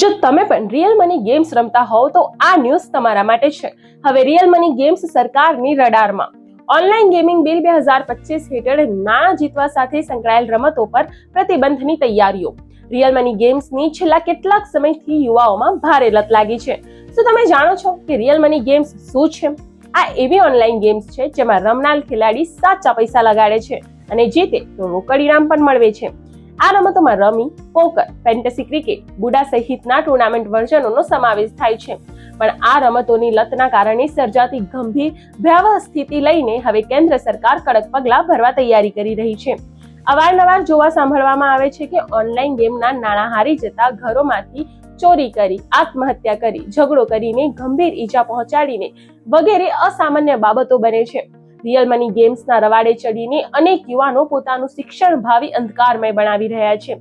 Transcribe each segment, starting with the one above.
જો તમે પણ રિયલ મની ગેમ્સ રમતા હોવ તો આ ન્યૂઝ તમારા માટે છે. હવે રિયલ મની ગેમ્સ સરકારની રડારમાં. ઓનલાઈન ગેમિંગ બિલ બે હજાર પચીસ હેઠળ નાણાં જીતવા સાથે સંકળાયેલ રમતો પર પ્રતિબંધની તૈયારીઓ. રિયલ મની ગેમ્સની છેલ્લા કેટલાક સમયથી યુવાઓમાં ભારે લત લાગી છે. શું તમે જાણો છો કે રિયલ મની ગેમ્સ શું છે? આ એવી ઓનલાઈન ગેમ્સ છે જેમાં રમનાર ખેલાડી સાચા પૈસા લગાડે છે અને જીતે તો રોકડ ઇનામ પણ મળવે છે. આ રમતોમાં રમી, પોકર, ફેન્ટેસી ક્રિકેટ બુડા સહિતના ટુર્નામેન્ટ વર્ઝનોનો સમાવેશ થાય છે. પણ આ રમતોની લતના કારણે સર્જાતી ગંભીર ભયાવહ સ્થિતિ લઈને હવે કેન્દ્ર સરકાર કડક પગલાં ભરવા તૈયારી કરી રહી છે. અવારનવાર જોવા સાંભળવામાં આવે છે કે ઓનલાઈન ગેમના નાણાં હારી જતા ઘરોમાંથી ચોરી કરી, આત્મહત્યા કરી, ઝઘડો કરીને ગંભીર ઈજા પહોંચાડીને વગેરે અસામાન્ય બાબતો બને છે. રિયલ મની ગેમ્સના રવાડે ચડીને અનેક યુવાનો પોતાનું શિક્ષણ ભાવિ અંધકારમય બનાવી રહ્યા છે.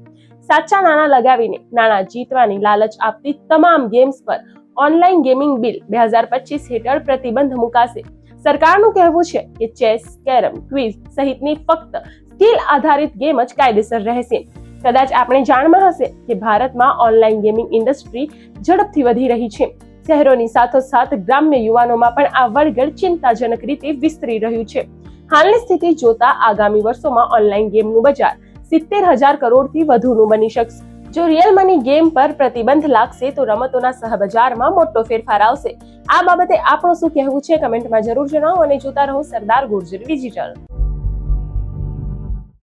સાચા નાણાં લગાવીને નાણાં જીતવાની લાલચ આપતી તમામ ગેમ્સ પર ઓનલાઈન ગેમિંગ બિલ બે હજાર પચીસ હેઠળ પ્રતિબંધ મુકાશે. સરકારનું કહેવું છે કે ચેસ કેરમ ક્વિઝ સહિતની ફક્ત સ્કિલ આધારિત ગેમ જ કાયદેસર રહેશે. કદાચ આપણે જાણમાં હશે કે ભારતમાં ઓનલાઈન ગેમિંગ ઇન્ડસ્ટ્રી ઝડપથી વધી રહી છે. શહેરોની સાથોસાથ ગ્રામ્ય યુવાનોમાં પણ આ વળગડ ચિંતાજનક રીતે વિસ્તરી રહ્યું છે. હાલની સ્થિતિ જોતા આગામી વર્ષોમાં ઓનલાઈન ગેમનું બજાર સિત્તેર હજાર કરોડથી વધુનું બની શકશે. જો રિયલ મની ગેમ પર પ્રતિબંધ લાગશે તો રમતોના સહબજારમાં મોટો ફેરફાર આવશે. આ બાબતે આપણું શું કહેવું છે? કમેન્ટમાં જરૂર જણાવો અને જોતા રહો સરદાર ગુર્જર ડિજિટલ.